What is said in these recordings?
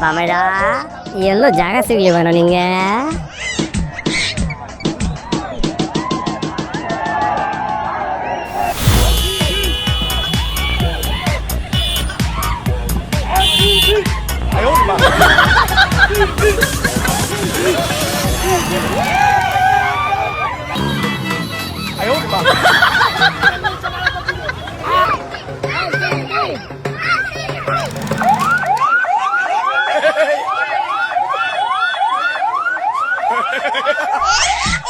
பமடா என்ன ஜாக சிவிலி வேணும் நீங்கள்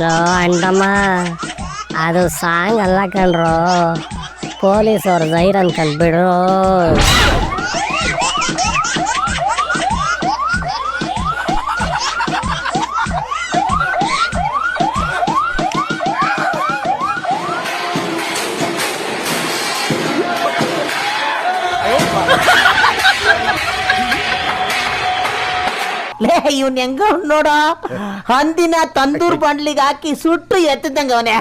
ಲೋ ಅಂಡಮ್ಮ ಅದು ಸಾಂಗ್ ಅಲ್ಲ ಕಣ್ರು ಪೊಲೀಸ್ ಅವ್ರ ಜೈರ್ ಅನ್ಕೊಂಡ್ಬಿಡ್ರು ಲೇ ಇವನ್ ಹೆಂಗ ನೋಡ. ಹಂದಿನ ತಂದೂರ್ ಬಂಡ್ಲಿಗೆ ಹಾಕಿ ಸುಟ್ಟು ಎತ್ತಿದಂಗ ಅವನೇ.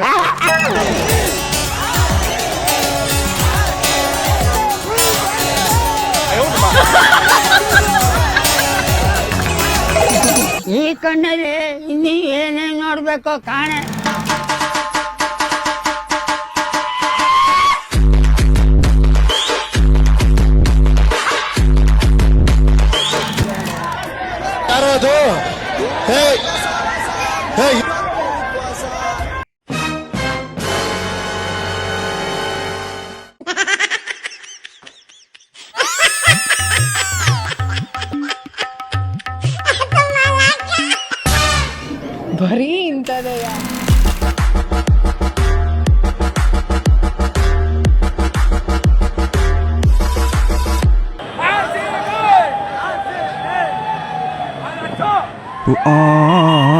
ಈ ಕಣ್ಣಲ್ಲಿ ಇನ್ನೀ ಏನೇನ್ ನೋಡ್ಬೇಕೋ ಕಾಣೆ. ಹೇ ಹೇ ಬರೀ ಇಂಥದೆಯ Oh.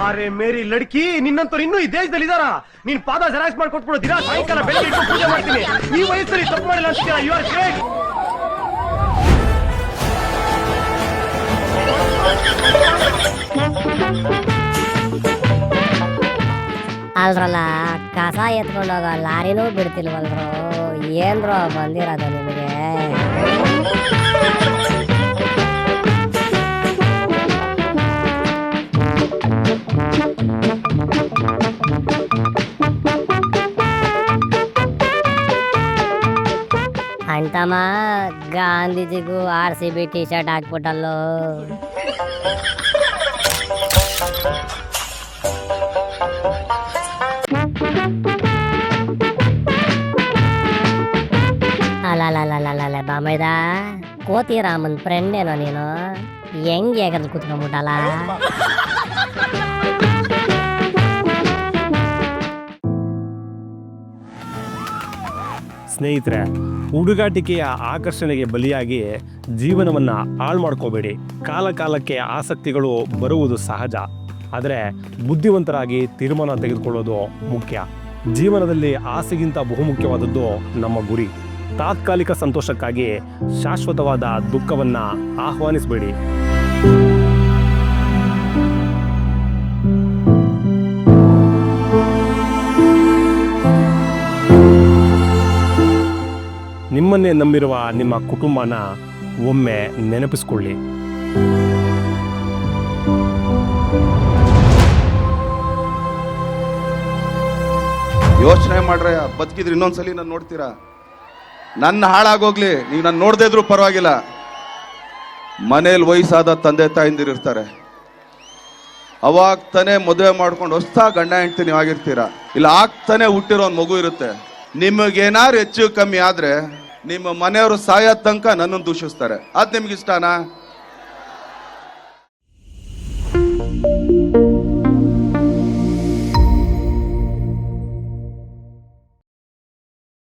ಮಾರೆ ಮೇರಿ ಲಡ್ಕಿ, ನಿನ್ನಂತವ್ರು ಇನ್ನೂ ಈ ದೇಶದಲ್ಲಿ ಇದಾರ? ನೀನ್ ಪಾದ ಜೆರಾಕ್ಸ್ ಮಾಡ್ಕೊಟ್ಬಿಡು ದಿನ ಸಾಯಂಕಾಲ ಬೆಳಗ್ಗೆ ಇಟ್ಟು ಪೂಜೆ ಮಾಡ್ತೀನಿ. ಈ ವಯಸ್ಸಲ್ಲಿ ತಪ್ಪು ಮಾಡಿಲ್ಲ ಅಂತೀರಾ ಯು ಆರ್ ಗ್ರೇಟ್ ಅಲ್ರಲ್ಲ, ಕಸ ಎತ್ಕೊಂಡೋಗ ಲಾರಿನೂ ಬಿಡ್ತಿಲ್ವಲ್ರು? ಏನ್ರೋ ಬಂದಿರೋದು ನಿಮಗೆ. ಅಂಟಮ್ಮ ಗಾಂಧೀಜಿಗೂ R C B T-shirt ಹಾಕ್ಬಿಟ್ಟಲ್ಲೋ ಅಲ್ಲ ಬಾಮೈದ ಕೋತಿ ರಾಮನ್ ಫ್ರೆಂಡ್ ಏನೋ ನೀನು ಹೆಂಗ್ ಹೇಗದ್ ಕುತ್ಕೊಂಡ್ಬಿಟ್ಟಲ್ಲ ಸ್ನೇಹಿತರೆ, ಹುಡುಗಾಟಿಕೆಯ ಆಕರ್ಷಣೆಗೆ ಬಲಿಯಾಗಿ ಜೀವನವನ್ನ ಹಾಳು ಮಾಡ್ಕೋಬೇಡಿ. ಕಾಲ ಕಾಲಕ್ಕೆ ಆಸಕ್ತಿಗಳು ಬರುವುದು ಸಹಜ. ಆದರೆ ಬುದ್ಧಿವಂತರಾಗಿ ತೀರ್ಮಾನ ತೆಗೆದುಕೊಳ್ಳೋದು ಮುಖ್ಯ. ಜೀವನದಲ್ಲಿ ಆಸೆಗಿಂತ ಬಹುಮುಖ್ಯವಾದದ್ದು ನಮ್ಮ ಗುರಿ. ತಾತ್ಕಾಲಿಕ ಸಂತೋಷಕ್ಕಾಗಿ ಶಾಶ್ವತವಾದ ದುಃಖವನ್ನು ಆಹ್ವಾನಿಸಬೇಡಿ. ನಿಮ್ಮನ್ನೇ ನಂಬಿರುವ ನಿಮ್ಮ ಕುಟುಂಬನ ಒಮ್ಮೆ ನೆನಪಿಸ್ಕೊಳ್ಳಿ. ಯೋಚನೆ ಮಾಡ್ರೆ ಬದುಕಿದ್ರೆ ಇನ್ನೊಂದ್ಸಲ ನಾನು ನೋಡ್ತೀರಾ? ನನ್ನ ಹಾಳಾಗೋಗ್ಲಿ, ನೀವು ನಾನು ನೋಡದೇ ಇದ್ರೂ ಪರವಾಗಿಲ್ಲ. ಮನೇಲಿ ವಯಸ್ಸಾದ ತಂದೆ ತಾಯಿಂದಿರಿರ್ತಾರೆ ಅವಾಗ ತಾನೇ ಮದುವೆ ಮಾಡ್ಕೊಂಡು ಹೊಸ್ತಾ ಗಂಡ ಹೆಂಡ್ತಿ ನೀವು ಆಗಿರ್ತೀರಾ? ಇಲ್ಲ ಆಗ್ತಾನೆ ಹುಟ್ಟಿರೋ ಒಂದು ಮಗು ಇರುತ್ತೆ. ನಿಮಗೇನಾರು ಹೆಚ್ಚು ಕಮ್ಮಿ ಆದ್ರೆ ನಿಮ್ಮ ಮನೆಯವರು ಸಾಯೋ ತನಕ ನನ್ನನ್ನು ದೂಷಿಸ್ತಾರೆ. ಅದು ನಿಮ್ಗೆ ಇಷ್ಟನಾ?